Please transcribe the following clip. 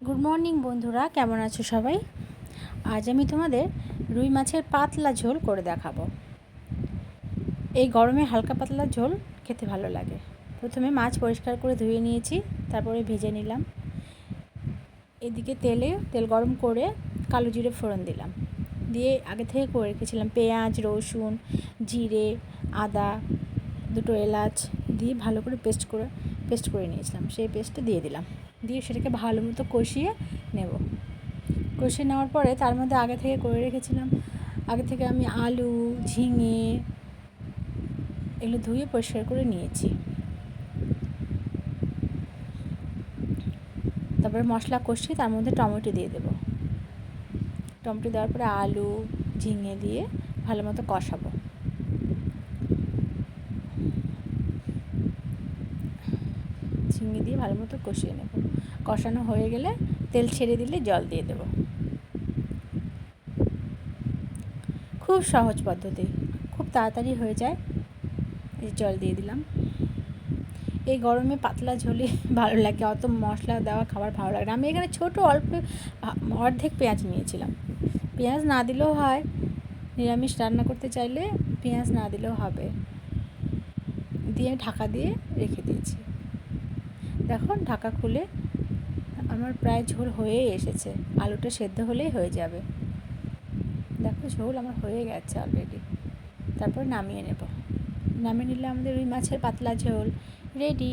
Good morning বন্ধুরা। কেমন আছো সবাই? আজ আমি তোমাদের রুই মাছের পাতলা ঝোল করে দেখাবো। এই গরমে হালকা পাতলা ঝোল খেতে ভালো লাগে। প্রথমে মাছ পরিষ্কার করে ধুয়ে নিয়েছি, তারপরে ভেজে নিলাম। এদিকে তেলে, তেল গরম করে কালো জিরে ফোড়ন দিলাম। দিয়ে আগে থেকে করে রেখেছিলাম পেঁয়াজ, রসুন, জিরে, আদা, দুটো এলাচ দিয়ে ভালো করে পেস্ট করে পেস্ট করে নিয়েছিলাম, সেই পেস্টটা দিয়ে দিলাম। দিয়ে সেটাকে ভালো মতো কষিয়ে নেব। কষিয়ে নেওয়ার পরে তার মধ্যে আগে থেকে করে রেখেছিলাম, আগে থেকে আমি আলু, ঝিঙে এগুলো ধুয়ে পরিষ্কার করে নিয়েছি। তারপরে মশলা কষিয়ে তার মধ্যে টমেটো দিয়ে দেবো। টমেটো দেওয়ার পরে আলু, ঝিঙে দিয়ে ভালো মতো কষাবো। ঝিঙে দিয়ে ভালো মতো কষিয়ে নেব। কষানো হয়ে গেলে তেল ছেড়ে দিলে জল দিয়ে দেব। খুব সহজ পদ্ধতি। খুব তাড়াতাড়ি হয়ে যায়। এই জল দিয়ে দিলাম। এই গরমে পাতলা ঝোলে ভালো লাগে। অত মশলা দেওয়া খাবার ভালো লাগে না। আমি এখানে ছোটো অল্প অর্ধেক পেঁয়াজ নিয়েছিলাম। পেঁয়াজ না দিলেও হয়। নিরামিষ রান্না করতে চাইলে পেঁয়াজ না দিলেও হবে। দিয়ে ঢাকা দিয়ে রেখে দিয়েছি। দেখো, ঢাকা খুলে আমার প্রায় ঝোল হয়েই এসেছে। আলুটা সেদ্ধ হলেই হয়ে যাবে। দেখো, ঝোল আমার হয়ে গেছে অলরেডি তারপর নামিয়ে নেব। নামিয়ে নিলে আমাদের ওই মাছের পাতলা ঝোল। রেডি